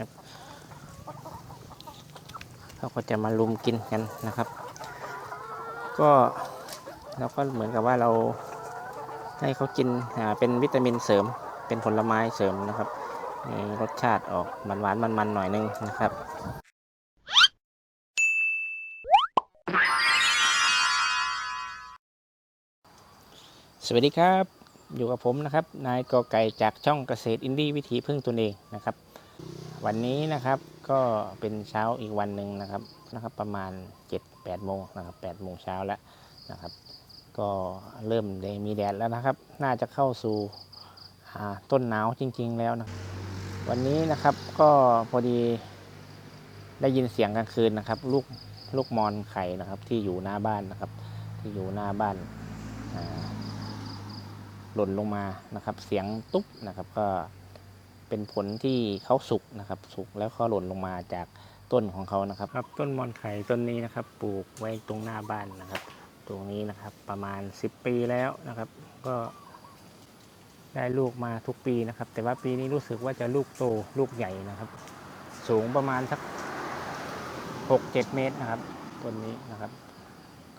ครับเขาก็จะมาลุมกินกันนะครับ ก็เราก็เหมือนกับว่าเราให้เขากินอ่าเป็นวิตามินเสริม เป็นผลไม้เสริมนะครับมีรสชาติออกหวานหวานมันๆหน่อยนึงนะครับสวัสดีครับ อยู่กับผมนะครับ นายกอไก่จากช่องเกษตรอินดี้วิถีพึ่งตนเองนะครับ วันนี้นะครับก็เป็นเช้าอีกวันหนึ่งนะครับนะครับ ประมาณ 7-8 โมงนะครับ8โมงเช้าแล้วนะครับ ก็เริ่มได้มีแดดแล้วนะครับ น่าจะเข้าสู่ต้นหนาวจริง ๆ แล้วนะวันนี้นะครับก็พอดีได้ยินเสียงกลางคืนนะครับ ลูกลูกมอนไข่นะครับ ที่อยู่หน้าบ้านนะครับ ที่อยู่หน้าบ้านหล่นลงมานะครับ เสียงตุ๊บนะครับก็ เป็นผลที่เขาสุกนะครับ สุกแล้วเขาหล่นลงมาจากต้นของเขานะครับครับ ต้นมอนไข่ต้นนี้นะครับ ปลูกไว้ตรงหน้าบ้านนะครับ ตรงนี้นะครับประมาณ 10 ปีแล้วนะครับ ก็ได้ลูกมาทุกปีนะครับ แต่ว่าปีนี้รู้สึกว่าจะลูกโตลูกใหญ่นะครับ สูงประมาณสัก 6-7 เมตรนะครับต้นนี้นะครับ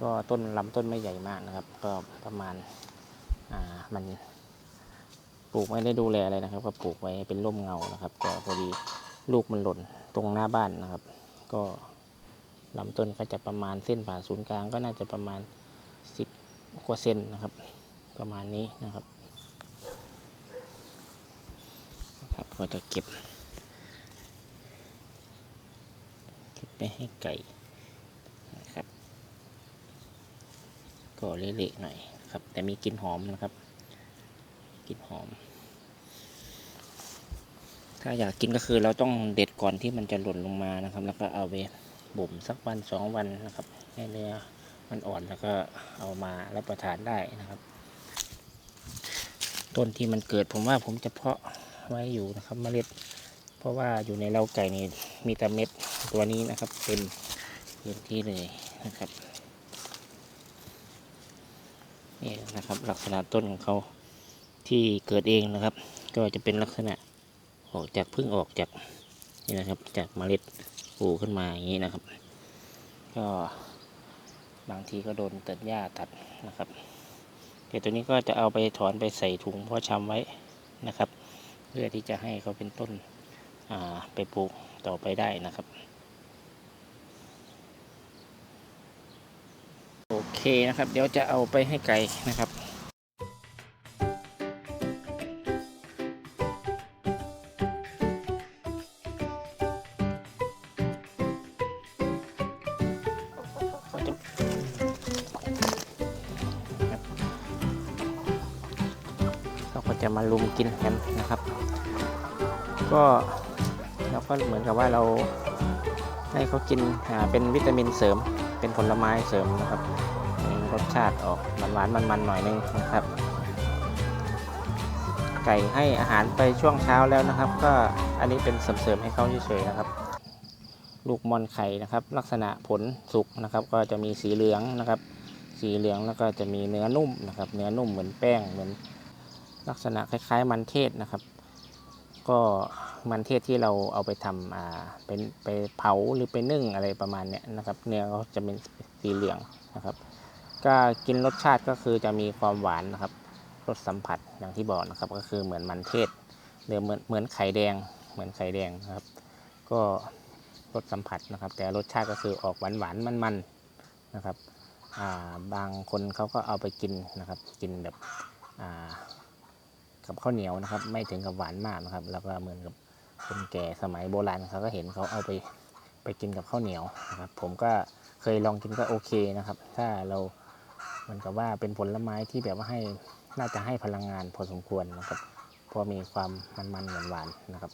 ก็ต้นลำต้นไม่ใหญ่มากนะครับ ก็ประมาณอ่ามัน ปลูกไม่ได้ดูแลอะไรนะครับ ก็ปลูกไว้เป็นร่มเงานะครับ ก็พอดีลูกมันหล่นตรงหน้าบ้านนะครับ ก็ลำต้นก็จะประมาณเส้นผ่าศูนย์กลางก็น่าจะประมาณสิบกว่าเซนนะครับ ประมาณนี้นะครับครับก็จะเก็บเก็บไปให้ไก่นะครับ ก็เละๆหน่อยครับ แต่มีกลิ่นหอมนะครับ ลิ่นหอม ถ้าอยากกินก็คือเราต้องเด็ดก่อนที่มันจะหล่นลงมานะครับ แล้วก็เอาไปบ่มสักวันสองวันนะครับให้เนื้อมันอ่อนแล้วก็เอามารับประทานได้นะครับ ต้นที่มันเกิดผมว่าผมจะเพาะไว้อยู่นะครับเมล็ด เพราะว่าอยู่ในเล้าไก่นี่มีแต่เม็ดตัวนี้นะครับเต็มพื้นที่เลยนะครับนี่นะครับ ลักษณะต้นของเขา ที่เกิดเองนะครับ ก็จะเป็นลักษณะออกจากพึ่งออกจากนี่นะครับ จากเมล็ดปลูกขึ้นมาอย่างนี้นะครับ ก็บางทีก็โดนตัดหญ้าตัดนะครับแต่ตัวนี้ก็จะเอาไปถอนไปใส่ถุงเพาะชำไว้นะครับ เพื่อที่จะให้เขาเป็นต้นไปปลูกต่อไปได้นะครับ โอเคนะครับ เดี๋ยวจะเอาไปให้ไก่นะครับ จะมาลุมกินกันนะครับ ก็เราก็เหมือนกับว่าเราให้เขากินอ่าเป็นวิตามินเสริม เป็นผลไม้เสริมนะครับรสชาติออกหวานหวานมันมันๆหน่อยนึงนะครับ ไก่ให้อาหารไปช่วงเช้าแล้วนะครับ ก็อันนี้เป็นเสริมๆให้เขาเฉยๆนะครับ ลูกมอนไข่นะครับ ลักษณะผลสุกนะครับ ก็จะมีสีเหลืองนะครับ สีเหลืองแล้วก็จะมีเนื้อนุ่มนะครับ เนื้อนุ่มเหมือนแป้งเหมือน ลักษณะคล้ายๆ มันเทศนะครับ ก็มันเทศที่เราเอาไปทำอ่าเป็นไปเผาหรือไปนึ่งอะไรประมาณเนี้ยนะครับ เนื้อเขาจะเป็นสีเหลืองนะครับ ก็กินรสชาติก็คือจะมีความหวานนะครับรสสัมผัสอย่างที่บอกนะครับ ก็คือเหมือนมันเทศหรือเหมือนเหมือนไข่แดง เหมือนไข่แดงนะครับ ก็รสสัมผัสนะครับ แต่รสชาติก็คือออกหวานหวานมันมันๆนะครับอ่าบางคนเขาก็เอาไปกินนะครับ กินแบบอ่า กับข้าวเหนียวนะครับ ไม่ถึงกับหวานมากนะครับ แล้วก็เหมือนกับคนแก่สมัยโบราณเขาก็เห็นเขาเอาไปไปกินกับข้าวเหนียวนะครับ ผมก็เคยลองกินก็โอเคนะครับ ถ้าเราเหมือนกับว่าเป็นผลไม้ที่แบบว่าให้น่าจะให้พลังงานพอสมควรนะครับเพราะมีความมันๆหวานๆนะครับ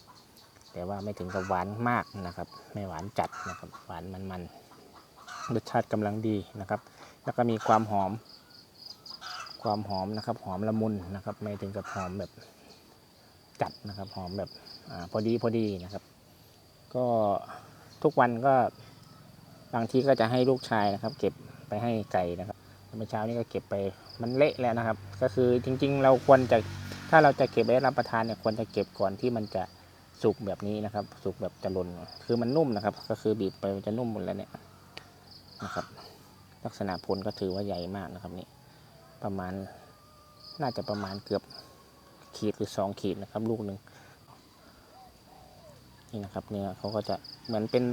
แต่ว่าไม่ถึงกับหวานมากนะครับ ไม่หวานจัดนะครับ หวานมันๆรสชาติกำลังดีนะครับ แล้วก็มีความหอม ความหอมนะครับ หอมละมุนนะครับ ไม่ถึงกับหอมแบบจัดนะครับ หอมแบบอพอดีพอดีนะครับ ก็ทุกวันก็บางทีก็จะให้ลูกชายนะครับ เก็บไปให้ไก่นะครับเมื่อเช้านี้ก็เก็บไปมันเละแล้วนะครับ ก็คือจริง ๆ เราควรจะถ้าเราจะเก็บไว้รับประทานเนี่ยควรจะเก็บก่อนที่มันจะสุกแบบนี้นะครับ สุกแบบจะหล่นคือมันนุ่มนะครับ ก็คือบีบไปมันจะนุ่มหมดแล้วเนี่ยนะครับ ลักษณะผลก็ถือว่าใหญ่มากนะครับนี่ ประมาณน่าจะประมาณเกือบขีดหรือสองขีดนะครับ ลูกหนึ่งนี่นะครับเนื้อเขาก็จะเหมือนเป็น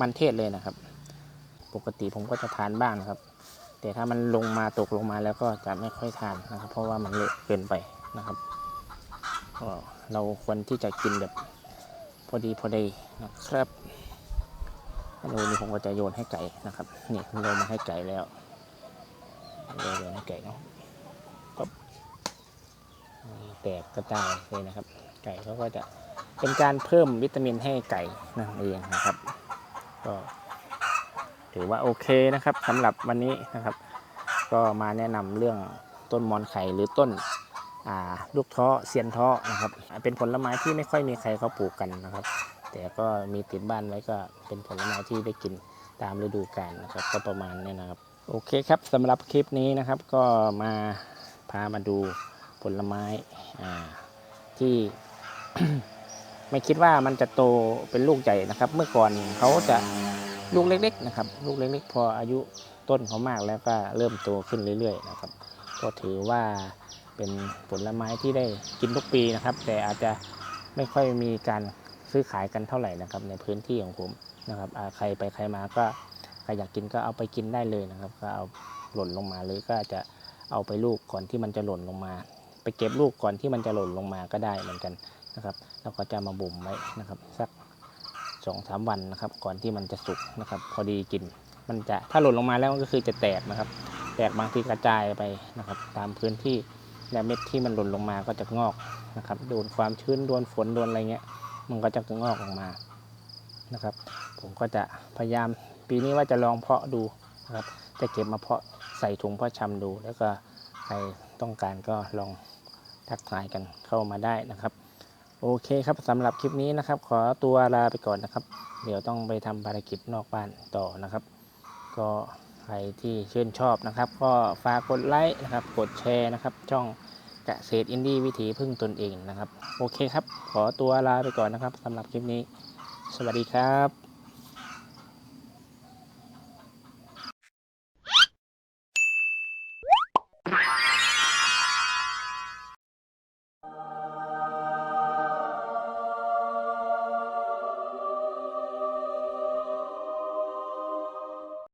มันเทศเลยนะครับ ปกติผมก็จะทานบ้างนะครับ แต่ถ้ามันลงมาตกลงมาแล้วก็จะไม่ค่อยทานนะครับ เพราะว่ามันเละเกินไปนะครับเราควรที่จะกินแบบพอดีพอดีนะครับอันนี้ผมก็จะโยนให้ไก่นะครับ นี่โยนมาให้ไก่แล้ว โยนให้ไก่เนาะก็แตกกระจายเลยนะครับ ไก่เขาก็จะเป็นการเพิ่มวิตามินให้ไก่นั่นเองนะครับ ก็ถือว่าโอเคนะครับสำหรับวันนี้นะครับ ก็มาแนะนำเรื่องต้นมอนไข่หรือต้นลูกท้อเซียนท้อนะครับ เป็นผลไม้ที่ไม่ค่อยมีใครเขาปลูกกันนะครับ แต่ก็มีติดบ้านไว้ก็เป็นผลไม้ที่ได้กินตามฤดูกาลนะครับ ก็ประมาณนี้นะครับ โอเคครับสำหรับคลิปนี้นะครับก็มาพามาดูผลไม้ที่ ไม่คิดว่ามันจะโตเป็นลูกใหญ่นะครับ เมื่อก่อนเขาจะลูกเล็ก ๆ นะครับ ลูกเล็ก ๆ พออายุต้นเขามากแล้วก็เริ่มโตขึ้นเรื่อย ๆ นะครับ ก็ถือว่าเป็นผลไม้ที่ได้กินทุกปีนะครับ แต่อาจจะไม่ค่อยมีการซื้อขายกันเท่าไหร่นะครับ ในพื้นที่ของผมนะครับใครไปใครมาก็ ครอยากกินก็เอาไปกินได้เลยนะครับ ก็เอาหล่นลงมาหรือก็จะเอาไปลูกก่อนที่มันจะหล่นลงมา ไปเก็บลูกก่อนที่มันจะหล่นลงมาก็ได้เหมือนกันนะครับแล้วก็จะมาบ่มไว้นะครับสักสองสามวันนะครับ ก่อนที่มันจะสุกนะครับ พอดีกิน มันจะถ้าหล่นลงมาแล้วก็คือจะแตกนะครับ แตกบางทีกระจายไปนะครับ ตามพื้นที่และเม็ดที่มันหล่นลงมาก็จะงอกนะครับโดนความชื้นโดนฝนโดนอะไรเงี้ย มันก็จะงอกออกมานะครับ ผมก็จะพยายาม ปีนี้ว่าจะลองเพาะดูนะครับจะเก็บมาเพาะใส่ถุงเพาะชำดู แล้วก็ใครต้องการก็ลองทักทายกันเข้ามาได้นะครับ โอเคครับสำหรับคลิปนี้นะครับ ขอตัวลาไปก่อนนะครับ เดี๋ยวต้องไปทำภารกิจนอกบ้านต่อนะครับ ก็ใครที่ชื่นชอบนะครับ ก็ฝากกดไลค์นะครับ กดแชร์นะครับ ช่องเกษตรอินดี้วิถีพึ่งตนเองนะครับ โอเคครับ ขอตัวลาไปก่อนนะครับสำหรับคลิปนี้ สวัสดีครับ